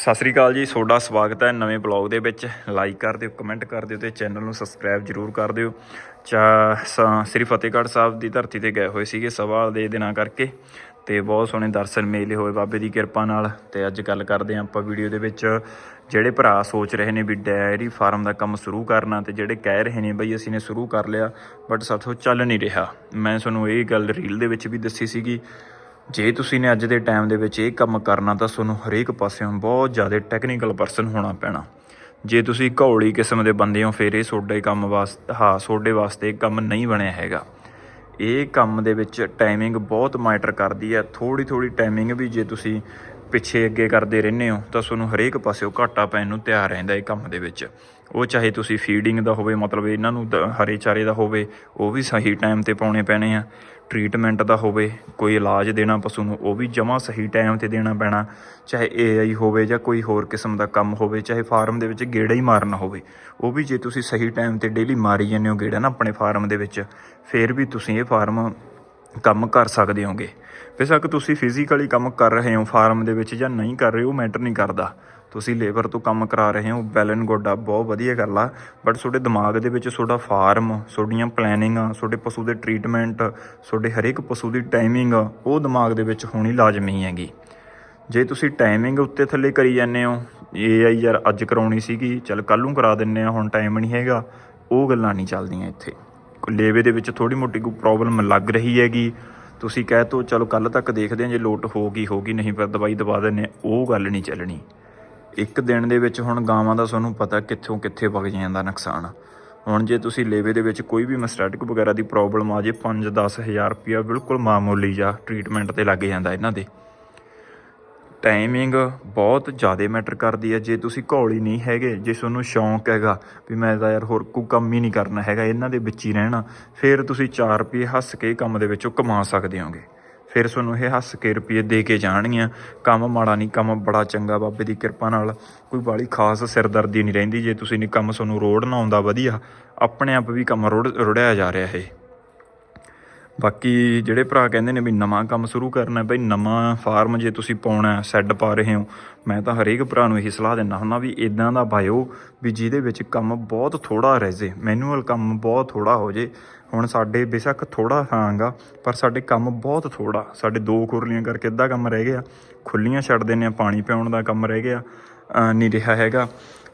ਸਤਿ ਸ੍ਰੀ ਅਕਾਲ ਜੀ, ਤੁਹਾਡਾ ਸਵਾਗਤ ਹੈ ਨਵੇਂ ਬਲੌਗ ਦੇ ਵਿੱਚ। ਲਾਈਕ ਕਰ ਦਿਓ ਕਮੈਂਟ ਕਰ ਦਿਓ ਤੇ ਚੈਨਲ ਨੂੰ ਸਬਸਕ੍ਰਾਈਬ ਜਰੂਰ ਕਰ ਦਿਓ। ਚਾ ਸ੍ਰੀ ਫਤਿਹਗੜ੍ਹ ਸਾਹਿਬ ਦੀ ਧਰਤੀ ਤੇ ਗਏ ਹੋਏ ਸੀਗੇ ਸਭਾ ਦੇ ਦਿਨਾਂ ਕਰਕੇ ਤੇ ਬਹੁਤ ਸੋਹਣੇ ਦਰਸ਼ਨ ਮੇਲੇ ਹੋਏ ਬਾਬੇ ਦੀ ਕਿਰਪਾ ਨਾਲ ਤੇ ਅੱਜ ਗੱਲ ਕਰਦੇ ਹਾਂ ਆਪਾਂ ਵੀਡੀਓ ਦੇ ਵਿੱਚ। ਜਿਹੜੇ ਭਰਾ ਸੋਚ ਰਹੇ ਨੇ ਵੀ ਡੈਰੀ ਫਾਰਮ ਦਾ ਕੰਮ ਸ਼ੁਰੂ ਕਰਨਾ ਤੇ ਜਿਹੜੇ ਕਹਿ ਰਹੇ ਨੇ ਬਈ ਅਸੀਂ ਨੇ ਸ਼ੁਰੂ ਕਰ ਲਿਆ ਬਟ ਸਾਥੋਂ ਚੱਲ ਨਹੀਂ ਰਿਹਾ। ਮੈਂ ਤੁਹਾਨੂੰ ਇਹ ਗੱਲ ਰੀਲ ਦੇ ਵਿੱਚ ਵੀ ਦੱਸੀ ਸੀਗੀ ਜੇ ਤੁਸੀਂ ਨੇ ਅੱਜ ਦੇ ਟਾਈਮ ਦੇ ਵਿੱਚ ਇਹ ਕੰਮ ਕਰਨਾ, ਤਾਂ ਤੁਹਾਨੂੰ ਹਰੇਕ ਪਾਸਿਓਂ ਬਹੁਤ ਜ਼ਿਆਦਾ ਟੈਕਨੀਕਲ ਪਰਸਨ ਹੋਣਾ ਪੈਣਾ। ਜੇ ਤੁਸੀਂ ਘੌਲੀ ਕਿਸਮ ਦੇ ਬੰਦੇ ਹੋ, ਫਿਰ ਇਹ ਤੁਹਾਡੇ ਕੰਮ ਵਾਸਤੇ ਹਾਂ, ਤੁਹਾਡੇ ਵਾਸਤੇ ਕੰਮ ਨਹੀਂ ਬਣਿਆ ਹੈਗਾ। ਇਹ ਕੰਮ ਦੇ ਵਿੱਚ ਟਾਈਮਿੰਗ ਬਹੁਤ ਮੈਟਰ ਕਰਦੀ ਹੈ। ਥੋੜੀ ਥੋੜੀ ਟਾਈਮਿੰਗ ਵੀ ਜੇ ਤੁਸੀਂ ਪਿੱਛੇ ਅੱਗੇ ਕਰਦੇ ਰਹਿੰਦੇ ਹੋ, ਤਾਂ ਤੁਹਾਨੂੰ ਹਰੇਕ ਪਾਸਿਓਂ ਘਾਟਾ ਪੈਣ ਨੂੰ ਤਿਆਰ ਰਹਿੰਦਾ ਇਹ ਕੰਮ ਦੇ ਵਿੱਚ। ਉਹ ਚਾਹੇ ਤੁਸੀਂ ਫੀਡਿੰਗ ਦਾ ਹੋਵੇ, ਮਤਲਬ ਇਹਨਾਂ ਨੂੰ ਦ- ਹਰੇ ਚਾਰੇ ਦਾ ਹੋਵੇ, ਉਹ ਵੀ ਸਹੀ ਟਾਈਮ ਤੇ ਪਾਉਣੇ ਪੈਣੇ ਆ। ਟ੍ਰੀਟਮੈਂਟ ਦਾ ਹੋਵੇ, ਕੋਈ ਇਲਾਜ ਦੇਣਾ ਪਸ਼ੂ ਨੂੰ, ਉਹ ਵੀ ਜਮਾ ਸਹੀ ਟਾਈਮ ਤੇ ਦੇਣਾ ਪੈਣਾ। ਚਾਹੇ ਏਆਈ ਹੋਵੇ ਜਾਂ ਕੋਈ ਹੋਰ ਕਿਸਮ ਦਾ ਕੰਮ ਹੋਵੇ, ਚਾਹੇ ਫਾਰਮ ਦੇ ਵਿੱਚ ਗੇੜਾ ਹੀ ਮਾਰਨਾ ਹੋਵੇ, ਉਹ ਵੀ ਜੇ ਤੁਸੀਂ ਸਹੀ ਟਾਈਮ ਤੇ ਡੇਲੀ ਮਾਰੀ ਜਾਂਦੇ ਹੋ ਗੇੜਾ ਨਾ ਆਪਣੇ ਫਾਰਮ ਦੇ ਵਿੱਚ, ਫਿਰ ਵੀ ਤੁਸੀਂ ਇਹ ਫਾਰਮ ਕੰਮ ਕਰ ਸਕਦੇ ਹੋਗੇ। ਬੇਸ਼ੱਕ ਤੁਸੀਂ ਫਿਜ਼ੀਕਲੀ ਕੰਮ ਕਰ ਰਹੇ ਹੋ ਫਾਰਮ ਦੇ ਵਿੱਚ ਜਾਂ ਨਹੀਂ ਕਰ ਰਹੇ, ਉਹ ਮੈਟਰ ਨਹੀਂ ਕਰਦਾ। ਤੁਸੀਂ ਲੇਬਰ ਤੋਂ ਕੰਮ ਕਰਾ ਰਹੇ ਹੋ ਵੈਲ ਐਂਡ ਗੁੱਡ ਆ, ਬਹੁਤ ਵਧੀਆ ਗੱਲ ਆ। ਬਟ ਤੁਹਾਡੇ ਦਿਮਾਗ ਦੇ ਵਿੱਚ ਤੁਹਾਡਾ ਫਾਰਮ ਤੁਹਾਡੀਆਂ ਪਲੈਨਿੰਗਾਂ ਤੁਹਾਡੇ ਪਸ਼ੂ ਦੇ ਟ੍ਰੀਟਮੈਂਟ ਤੁਹਾਡੇ ਹਰੇਕ ਪਸ਼ੂ ਦੀ ਟਾਈਮਿੰਗ ਉਹ ਦਿਮਾਗ ਦੇ ਵਿੱਚ ਹੋਣੀ ਲਾਜ਼ਮੀ ਹੈਗੀ। ਜੇ ਤੁਸੀਂ ਟਾਈਮਿੰਗ ਉੱਤੇ ਥੱਲੇ ਕਰੀ ਜਾਂਦੇ ਹੋ ਇਹ ਆਈ ਯਾਰ ਅੱਜ ਕਰਾਉਣੀ ਸੀਗੀ, ਚਲ ਕੱਲ ਨੂੰ ਕਰਾ ਦਿੰਨੇ ਆ ਹੁਣ ਟਾਈਮ ਨਹੀਂ ਹੈਗਾ, ਉਹ ਗੱਲਾਂ ਨਹੀਂ ਚੱਲਦੀਆਂ ਇੱਥੇ। ਲੇਵੇ ਦੇ ਵਿੱਚ ਥੋੜੀ ਮੋਟੀ ਕੋਈ ਪ੍ਰੋਬਲਮ ਲੱਗ ਰਹੀ ਹੈਗੀ। ਤੁਸੀਂ ਕਹਿ ਤੋ, ਚਲੋ ਕੱਲ ਤੱਕ ਦੇਖਦੇ ਹਾਂ ਜੇ ਲੋਟ ਹੋਗੀ ਹੋਗੀ ਨਹੀਂ ਫਿਰ ਦਵਾਈ ਦਵਾ ਦਿੰਨੇ ਉਹ ਗੱਲ ਨਹੀਂ ਚੱਲਣੀ। ਇੱਕ ਦਿਨ ਦੇ ਵਿੱਚ ਹੁਣ ਗਾਵਾਂ ਦਾ ਤੁਹਾਨੂੰ ਪਤਾ ਕਿੱਥੋਂ ਕਿੱਥੇ ਵਗ ਜਾਂਦਾ ਨੁਕਸਾਨ। ਹੁਣ ਜੇ ਤੁਸੀਂ ਲੇਵੇ ਦੇ ਵਿੱਚ ਕੋਈ ਵੀ ਮਸਟੈਟਿਕ ਵਗੈਰਾ ਦੀ ਪ੍ਰੋਬਲਮ ਆ, ਜੇ 5-10 ਹਜ਼ਾਰ ਰੁਪਇਆ ਬਿਲਕੁਲ ਮਾਮੂਲੀ ਜਾ ਟ੍ਰੀਟਮੈਂਟ ਤੇ ਲੱਗ ਜਾਂਦਾ ਇਹਨਾਂ ਦੇ। ਟਾਈਮਿੰਗ ਬਹੁਤ ਜ਼ਿਆਦਾ ਮੈਟਰ ਕਰਦੀ ਹੈ ਜੇ ਤੁਸੀਂ ਘੌਲੀ ਨਹੀਂ ਹੈਗੇ, ਜੇ ਤੁਹਾਨੂੰ ਸ਼ੌਂਕ ਹੈਗਾ ਵੀ ਮੈਂ ਤਾਂ ਯਾਰ ਹੋਰ ਕੋਈ ਕੰਮ ਹੀ ਨਹੀਂ ਕਰਨਾ ਹੈਗਾ, ਇਹਨਾਂ ਦੇ ਵਿੱਚ ਹੀ ਰਹਿਣਾ, ਫਿਰ ਤੁਸੀਂ 4 ਰੁਪਏ ਹੱਸ ਕੇ ਕੰਮ ਦੇ ਵਿੱਚੋਂ ਕਮਾ ਸਕਦੇ ਹੋਗੇ। ਫਿਰ ਤੁਹਾਨੂੰ ਇਹ ਹੱਸ ਕੇ ਰੁਪਏ ਦੇ ਕੇ ਜਾਣਗੀਆਂ। ਕੰਮ ਮਾੜਾ ਨਹੀਂ, ਕੰਮ ਬੜਾ ਚੰਗਾ, ਬਾਬੇ ਦੀ ਕਿਰਪਾ ਨਾਲ ਕੋਈ ਬਾਲੀ ਖਾਸ ਸਿਰਦਰਦੀ ਨਹੀਂ ਰਹਿੰਦੀ। ਜੇ ਤੁਸੀਂ ਨਹੀਂ ਕੰਮ ਤੁਹਾਨੂੰ ਰੋੜ ਨਾ ਆਉਂਦਾ ਵਧੀਆ, ਆਪਣੇ ਆਪ ਵੀ ਕੰਮ ਰੁੜ ਰੁੜਿਆ ਜਾ ਰਿਹਾ ਇਹ। ਬਾਕੀ ਜਿਹੜੇ ਭਰਾ ਕਹਿੰਦੇ ਨੇ ਵੀ ਨਵਾਂ ਕੰਮ ਸ਼ੁਰੂ ਕਰਨਾ ਬਈ ਨਵਾਂ ਫਾਰਮ ਜੇ ਤੁਸੀਂ ਪਾਉਣਾ ਸੈੱਡ ਪਾ ਰਹੇ ਹੋ, ਮੈਂ ਤਾਂ ਹਰੇਕ ਭਰਾ ਨੂੰ ਇਹੀ ਸਲਾਹ ਦਿੰਦਾ ਹੁੰਦਾ ਵੀ ਇਦਾਂ ਦਾ ਬਾਇਓ ਵੀ ਜਿਹਦੇ ਵਿੱਚ ਕੰਮ ਬਹੁਤ ਥੋੜਾ ਰਹਿ ਜੇ ਮੈਨੂਅਲ ਕੰਮ ਬਹੁਤ ਥੋੜਾ ਹੋ ਜੇ। ਹੁਣ ਸਾਡੇ ਬੇਸ਼ੱਕ ਥੋੜਾ ਹਾਂਗਾ, ਪਰ ਸਾਡੇ ਕੰਮ ਬਹੁਤ ਥੋੜਾ ਸਾਡੇ ਦੋ ਕੁਰਲੀਆਂ ਕਰਕੇ ਅੱਧਾ ਕੰਮ ਰਹਿ ਗਿਆ, ਖੁੱਲੀਆਂ ਛੱਡ ਦਿੰਨੇ ਆ ਪਾਣੀ ਪਿਆਉਣ ਦਾ ਕੰਮ ਰਹਿ ਗਿਆ ਨਹੀਂ ਰਿਹਾ ਹੈਗਾ।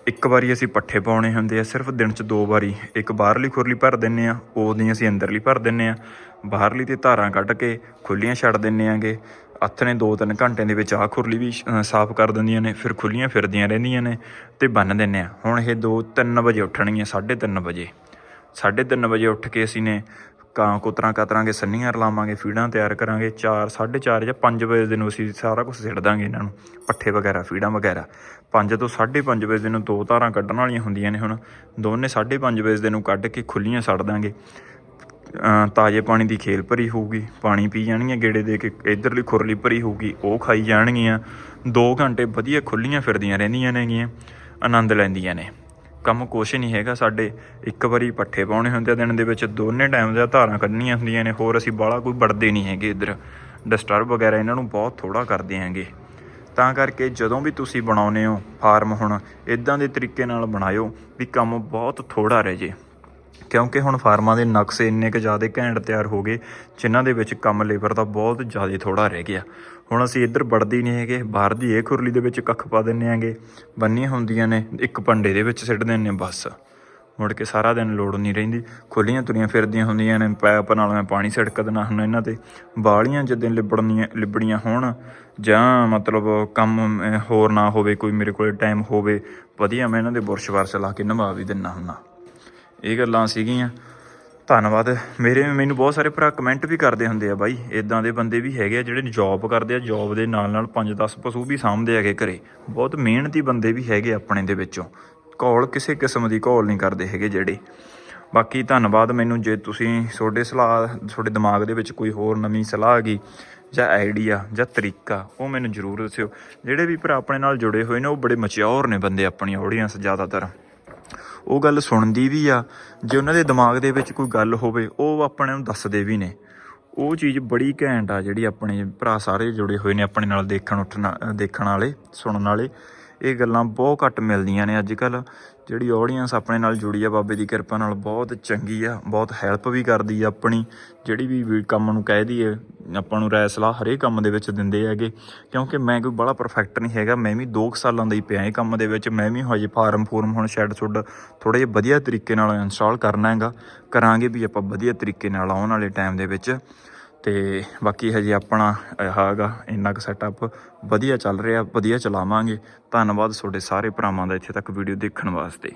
ਇੱਕ ਵਾਰੀ ਅਸੀਂ ਪੱਠੇ ਪਾਉਣੇ ਹੁੰਦੇ ਆ, ਸਿਰਫ ਦਿਨ 'ਚ ਦੋ ਵਾਰੀ। ਇੱਕ ਬਾਹਰਲੀ ਖੁਰਲੀ ਭਰ ਦਿੰਨੇ ਆ, ਉਹਦੀ ਅਸੀਂ ਅੰਦਰਲੀ ਭਰ ਦਿੰਨੇ ਆ। ਬਾਹਰਲੀ ਤੇ ਧਾਰਾਂ ਕੱਢ ਕੇ ਖੁੱਲੀਆਂ ਛੱਡ ਦਿੰਨੇ ਆਂਗੇ। ਹੱਥ ਨੇ 2-3 ਘੰਟਿਆਂ ਦੇ ਵਿੱਚ ਆਹ ਖੁਰਲੀ ਵੀ ਸਾਫ਼ ਕਰ ਦਿੰਦੀਆਂ ਨੇ, ਫਿਰ ਖੁੱਲੀਆਂ ਫਿਰਦੀਆਂ ਰਹਿੰਦੀਆਂ ਨੇ ਤੇ ਬੰਨ ਦਿੰਨੇ ਆ। ਹੁਣ ਇਹ 2-3 ਵਜੇ ਉੱਠਣਗੀਆਂ 3:30 ਵਜੇ। 3:30 ਵਜੇ ਉੱਠ ਕੇ ਅਸੀਂ ਨੇ ਕਾਂ ਕੁਤਰਾਂ ਕਤਰਾਂਗੇ ਸੰਨੀਆਂ ਰਲਾਵਾਂਗੇ ਫੀਡਾਂ ਤਿਆਰ ਕਰਾਂਗੇ 4 4:30 ਜਾਂ 5 ਵਜੇ ਦੇ ਨੂੰ ਅਸੀਂ ਸਾਰਾ ਕੁਝ ਸਿੱਟ ਦਾਂਗੇ ਇਹਨਾਂ ਨੂੰ, ਪੱਠੇ ਵਗੈਰਾ ਫੀਡਾਂ ਵਗੈਰਾ। 5 ਤੋਂ 5:30 ਵਜੇ ਦੇ ਨੂੰ ਦੋ ਧਾਰਾਂ ਕੱਢਣ ਵਾਲੀਆਂ ਹੁੰਦੀਆਂ ਨੇ ਹੁਣ, ਦੋਨੇ 5:30 ਵਜੇ ਦੇ ਨੂੰ ਕੱਢ ਕੇ ਖੁੱਲੀਆਂ ਸੜ ਦਾਂਗੇ। ਤਾਜ਼ੇ ਪਾਣੀ ਦੀ ਖੇਲ ਭਰੀ ਹੋਊਗੀ, ਪਾਣੀ ਪੀ ਜਾਣਗੀਆਂ, ਗੇੜੇ ਦੇ ਕੇ ਇਧਰਲੀ ਖੁਰਲੀ ਭਰੀ ਹੋਊਗੀ, ਉਹ ਖਾਈ ਜਾਣਗੀਆਂ। 2 ਘੰਟੇ ਵਧੀਆ ਖੁੱਲੀਆਂ ਫਿਰਦੀਆਂ ਰਹਿੰਦੀਆਂ ਨੇਗੀਆਂ, ਆਨੰਦ ਲੈਂਦੀਆਂ ਨੇ। ਕੰਮ ਕੁਛ ਨਹੀਂ ਹੈਗਾ, ਸਾਡੇ ਇੱਕ ਵਾਰੀ ਪੱਠੇ ਪਾਉਣੇ ਹੁੰਦੇ ਆ ਦਿਨ ਦੇ ਵਿੱਚ, ਦੋਨੇ ਟਾਈਮ ਦੇ ਧਾਰਾਂ ਕੱਢਣੀਆਂ ਹੁੰਦੀਆਂ ਨੇ, ਹੋਰ ਅਸੀਂ ਬਾਹਲਾ ਕੋਈ ਵੜਦੇ ਨਹੀਂ ਹੈਗੇ ਇੱਧਰ। ਡਿਸਟਰਬ ਵਗੈਰਾ ਇਹਨਾਂ ਨੂੰ ਬਹੁਤ ਥੋੜਾ ਕਰਦੇ ਹੈਗੇ। ਤਾਂ ਕਰਕੇ ਜਦੋਂ ਵੀ ਤੁਸੀਂ ਬਣਾਉਨੇ ਹੋ ਫਾਰਮ ਹੁਣ ਇਦਾਂ ਦੇ ਤਰੀਕੇ ਨਾਲ ਬਣਾਇਓ ਵੀ ਕੰਮ ਬਹੁਤ ਥੋੜਾ ਰਹਿ ਜੇ। ਕਿਉਂਕਿ ਹੁਣ ਫਾਰਮਾਂ ਦੇ ਨਕਸ਼ੇ ਇੰਨੇ ਕੁ ਜ਼ਿਆਦਾ ਘੈਂਟ ਤਿਆਰ ਹੋ ਗਏ, ਜਿਨ੍ਹਾਂ ਦੇ ਵਿੱਚ ਕੰਮ ਲੇਬਰ ਦਾ ਬਹੁਤ ਜ਼ਿਆਦਾ ਥੋੜਾ ਰਹਿ ਗਿਆ। ਹੁਣ ਅਸੀਂ ਇੱਧਰ ਵੜਦੇ ਨਹੀਂ ਹੈਗੇ, ਬਾਹਰ ਦੀ ਇਹ ਖੁਰਲੀ ਦੇ ਵਿੱਚ ਕੱਖ ਪਾ ਦਿੰਨੇ ਆਂਗੇ ਬੰਨੀਆਂ ਹੁੰਦੀਆਂ ਨੇ, ਇੱਕ ਪੰਡੇ ਦੇ ਵਿੱਚ ਸਿੱਟ ਦਿੰਨੇ ਬਸ। ਮੁੜ ਕੇ ਸਾਰਾ ਦਿਨ ਲੋੜ ਨਹੀਂ ਰਹਿੰਦੀ, ਖੁੱਲੀਆਂ ਤੁਰੀਆਂ ਫਿਰਦੀਆਂ ਹੁੰਦੀਆਂ ਨੇ ਪੈਪ ਨਾਲ ਮੈਂ ਪਾਣੀ ਛਿੜਕ ਦੇਣਾ ਹੁੰਦਾ ਇਹਨਾਂ ਤੇ। ਬਾਲੀਆਂ ਜਦੋਂ ਲਿਬੜਨੀਆਂ, ਲਿਬੜੀਆਂ ਹੋਣ, ਜਾਂ ਮਤਲਬ ਕੰਮ ਹੋਰ ਨਾ ਹੋਵੇ, ਕੋਈ ਮੇਰੇ ਕੋਲੇ ਟਾਈਮ ਹੋਵੇ, ਵਧੀਆ ਮੈਂ ਇਹਨਾਂ ਦੇ ਬੁਰਸ਼ ਵਰਸ਼ ਲਾ ਕੇ ਨਵਾ ਵੀ ਦਿੰਨਾ ਹੁੰਦਾ। ਇਹ ਗੱਲਾਂ ਸੀਗੀਆਂ। ਧੰਨਵਾਦ। ਮੇਰੇ ਮੈਨੂੰ ਬਹੁਤ ਸਾਰੇ ਭਰਾ ਕਮੈਂਟ ਵੀ ਕਰਦੇ ਹੁੰਦੇ ਆ ਬਾਈ। ਇਦਾਂ ਦੇ ਬੰਦੇ ਵੀ ਹੈਗੇ ਆ ਜਿਹੜੇ ਜੌਬ ਕਰਦੇ ਆ ਜੌਬ ਦੇ ਨਾਲ ਨਾਲ 5-10 ਪਸ਼ੂ ਵੀ ਸਾਂਭਦੇ ਹੈਗੇ ਘਰੇ। ਬਹੁਤ ਮਿਹਨਤੀ ਬੰਦੇ ਵੀ ਹੈਗੇ ਆਪਣੇ ਦੇ ਵਿੱਚੋਂ। ਘੋਲ ਕਿਸੇ ਕਿਸਮ ਦੀ ਘੋਲ ਨਹੀਂ ਕਰਦੇ ਹੈਗੇ ਜਿਹੜੇ। ਬਾਕੀ ਧੰਨਵਾਦ ਮੈਨੂੰ ਜੇ ਤੁਸੀਂ ਤੁਹਾਡੇ ਸਲਾਹ, ਤੁਹਾਡੇ ਦਿਮਾਗ ਦੇ ਵਿੱਚ ਕੋਈ ਹੋਰ ਨਵੀਂ ਸਲਾਹ ਆ ਗਈ ਜਾਂ ਆਈਡੀਆ ਜਾਂ ਤਰੀਕਾ, ਉਹ ਮੈਨੂੰ ਜ਼ਰੂਰ ਦੱਸਿਓ। ਜਿਹੜੇ ਵੀ ਭਰਾ ਆਪਣੇ ਨਾਲ ਜੁੜੇ ਹੋਏ ਨੇ, ਉਹ ਬੜੇ ਮਚਿਓਰ ਨੇ ਬੰਦੇ ਆਪਣੀ ਆਡੀਅנס ਜ਼ਿਆਦਾਤਰ। ਉਹ ਗੱਲ ਸੁਣਦੀ ਵੀ ਆ, ਜੇ ਉਹਨਾਂ ਦੇ ਦਿਮਾਗ ਦੇ ਵਿੱਚ ਕੋਈ ਗੱਲ ਹੋਵੇ, ਉਹ ਆਪਣੇ ਨੂੰ ਦੱਸਦੇ ਵੀ ਨੇ। ਉਹ ਚੀਜ਼ ਬੜੀ ਘੈਂਟ ਆ ਜਿਹੜੀ ਆਪਣੇ ਭਰਾ ਸਾਰੇ ਜੁੜੇ ਹੋਏ ਨੇ ਆਪਣੇ ਨਾਲ ਦੇਖਣ ਉੱਠਣ, ਦੇਖਣ ਵਾਲੇ, ਸੁਣਨ ਵਾਲੇ। ਇਹ ਗੱਲਾਂ ਬਹੁਤ ਘੱਟ ਮਿਲਦੀਆਂ ਨੇ ਅੱਜ ਕੱਲ ਜਿਹੜੀ ਆਡੀਅנס ਆਪਣੇ ਨਾਲ ਜੁੜੀ ਆ, ਬਾਬੇ ਦੀ ਕਿਰਪਾ ਨਾਲ ਬਹੁਤ ਚੰਗੀ ਆ, ਬਹੁਤ ਹੈਲਪ ਵੀ ਕਰਦੀ ਆ ਆਪਣੀ। ਜਿਹੜੀ ਵੀ ਕੰਮ ਨੂੰ ਕਹਿ ਦਈਏ, ਆਪਾਂ ਨੂੰ ਰਾਏ ਸਲਾਹ ਹਰੇਕ ਕੰਮ ਦੇ ਵਿੱਚ ਦਿੰਦੇ ਹੈਗੇ। ਕਿਉਂਕਿ ਮੈਂ ਕੋਈ ਬੜਾ ਪਰਫੈਕਟ ਨਹੀਂ ਹੈਗਾ, ਮੈਂ ਵੀ 2 ਸਾਲਾਂ ਦਾ ਹੀ ਪਿਆ ਇਹ ਕੰਮ ਦੇ ਵਿੱਚ। ਮੈਂ ਵੀ ਹਜੇ ਫਾਰਮ ਫੋਰਮ ਹੁਣ ਸ਼ੈੱਡ ਸ਼ੁੱਡ ਥੋੜੇ ਜਿਹਾ ਵਧੀਆ ਤਰੀਕੇ ਨਾਲ ਇੰਸਟਾਲ ਕਰਨਾ ਹੈਗਾ। ਕਰਾਂਗੇ ਵੀ ਆਪਾਂ ਵਧੀਆ ਤਰੀਕੇ ਨਾਲ ਆਉਣ ਵਾਲੇ ਟਾਈਮ ਦੇ ਵਿੱਚ। ਤੇ ਬਾਕੀ ਹਜੇ ਆਪਣਾ ਹੈਗਾ ਇੰਨਾ ਕੁ ਸੈਟਅਪ ਵਧੀਆ ਚੱਲ ਰਿਹਾ, ਵਧੀਆ ਚਲਾਵਾਂਗੇ। ਧੰਨਵਾਦ ਤੁਹਾਡੇ ਸਾਰੇ ਭਰਾਵਾਂ ਦਾ ਇੱਥੇ ਤੱਕ ਵੀਡੀਓ ਦੇਖਣ ਵਾਸਤੇ।